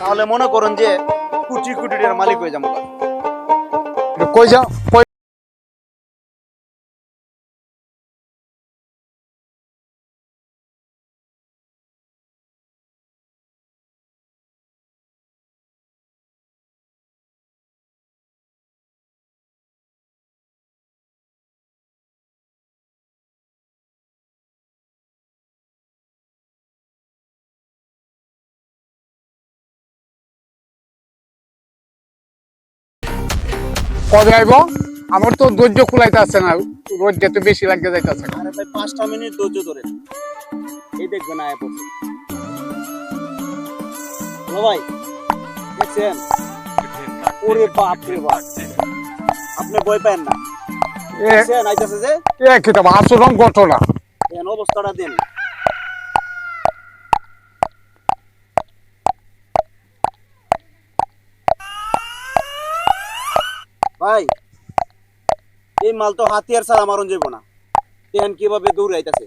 তাহলে মনে করুন যে কুটি কোটি মালিক হয়ে যাব। কই যাও কবে আইব। আমার তো ধৈর্য কুলাইতে আছে না। রোদ যেতে বেশি লাগে যাইতেছে। আরে ভাই পাঁচটা মিনিট ধৈর্য ধরেন এই দেখবেন আয়া পড়ছে। ভাই দেখছেন? ওরে বাপ রে বাপ। আপনি ভয় পান না। দেখছেন আইতাছে যে? এ কিতাব আচরণ ঘটনা এন অবস্থাটা দেন। ভাই এই মাল তো হাতিয়ার ছাড়া মারণ যাইব না ট্রেন কীভাবে দৌড়াইতেছে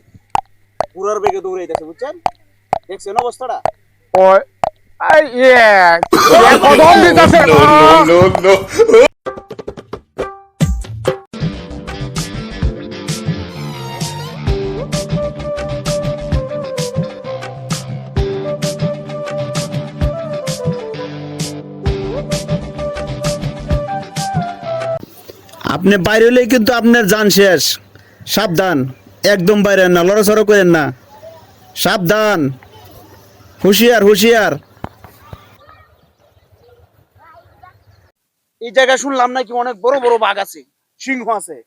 পুরার বেগে দৌড়াইতেছে বুঝছেন দেখছেন অবস্থাটা ওই আই ইয়ে নো কদম দিতেছে আপনি বাইরে হলেই কিন্তু আপনার যান শেষ। সাবধান। একদম বাইরে না লড়াচড়া করেন না। সাবধান। হুঁশিয়ার হুঁশিয়ার। এই জায়গায় শুনলাম নাকি অনেক বড় বড় বাঘ আছে সিংহ আছে।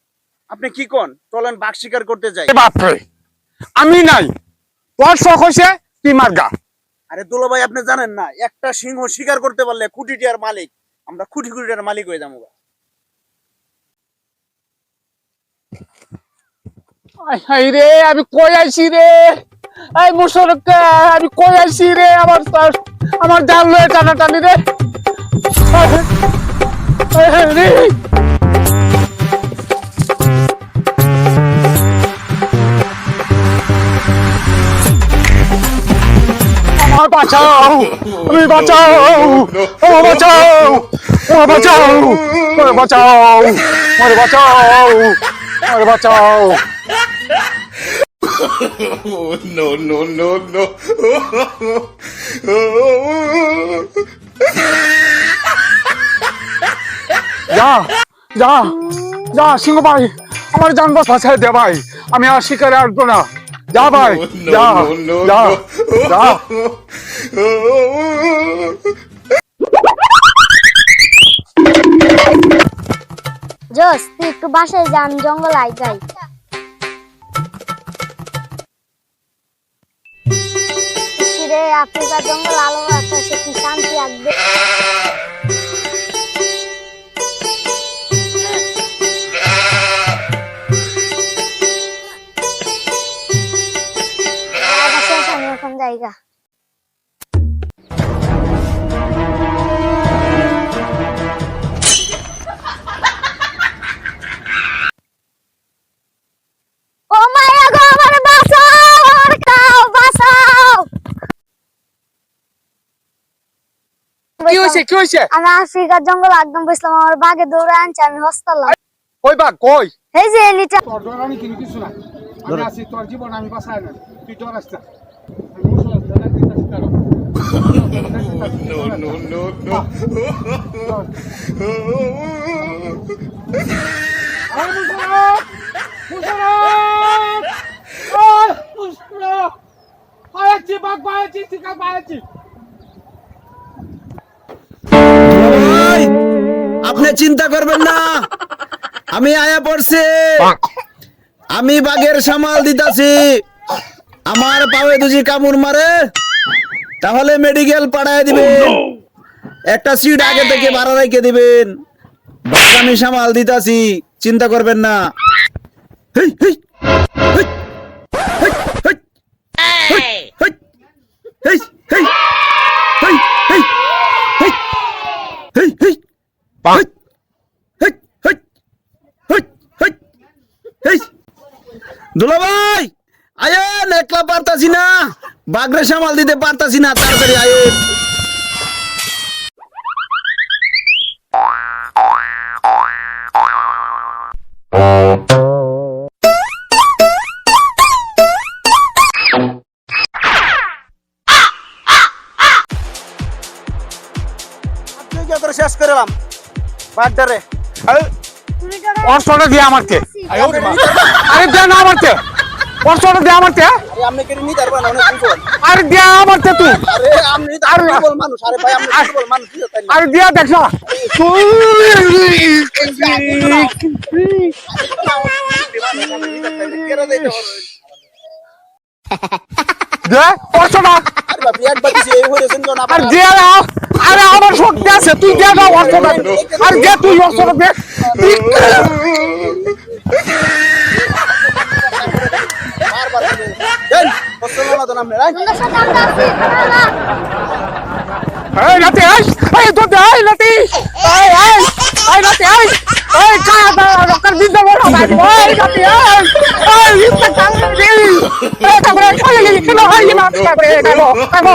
আপনি কি কোন? চলেন বাঘ শিকার করতে যাই। বাপরে আমি নাই। তোর শখ হয়েছে তুই মার্গা আরে দুলো ভাই আপনি জানেন না একটা সিংহ শিকার করতে পারলে কোটি টিয়ার মালিক আমরা কোটি কোটি টাকার মালিক হয়ে যাব আই হাই রে, আমি কই আইছি রে? আই মুসরকা আমি কই আইছি রে? আমার আমার জাল লয়ে টানা টানি রে। আমার বাঁচাও আমি বাঁচাও, আমার বাঁচাও আমার বাঁচাও আমার বাঁচাও আমার বাঁচাও। আমার বাঁচাও no, no, no, no. যা যা যা সিংহ ভাই আমার জান বাঁচাই দে ভাই। আমি আর শিকারে আসব না। যা ভাই যা যা যা। বাসায় যান জঙ্গল আই যাই। রে আফ্রিকা জঙ্গল আলো বাতাসে কি শান্তি আসবে জায়গা। কি হয়েছে কি হয়েছে আমি আফ্রিকার জঙ্গল একদম বসলাম আমার বাগে দৌড়ে আনছে আমি হসতালাম কই বা কই এই যে এলিটা তোর ডর আমি কিনি কিছু না আমি আছি তোর জীবন আমি বাঁচাই না তুই ডর আসতে No, বাঘ আপনি চিন্তা করবেন না আমি আয়া পড়ছি আমি বাঘের সামাল দিতাছি আমার পায়ে দুজি কামড় মারে তাহলে মেডিকেল পাঠায় দিবেন একটা সিট আগে থেকে ভাড়া রেখে দিবেন বাঘ আমি সামাল দিতাছি চিন্তা করবেন না হেই, হেই, হেই, দুলাভাই! আয়েন একলা পারতাছি না। বাগরে সামাল দিতে পারতাছি না তাড়াতাড়ি আয়েন শেষ করলাম বার্থডে দিয়ে আমাকে। আরে দে না আমাকে অস্ত্রটা দিয়ে আমাকে আরে আপনি অনেক আরে দে আমাকে তুই। আরে আপনি আরে- দুর্বল মানুষ। আরে ভাই আপনি দুর্বল মানুষ কি তাই না আরে দিয়া দেখ না। দে আরে বাপ একবার এই হয়েছেন তো না আর দে না। আরে আমার শক্তি আছে তুই দে না অস্ত্রটা আর দে তুই অস্ত্রটা দে বারবার দেন না আপনি রাই এই নাতি এই এই তো দে নাতি এই এই এই নাতি এই এই কা রকার বিদ্যা বড় ভাই এই নাতি এই এই ইচ্ছা কাম রে এই কামরে খালি লিখলো হয় না কামরে কামো কামো কামো কামো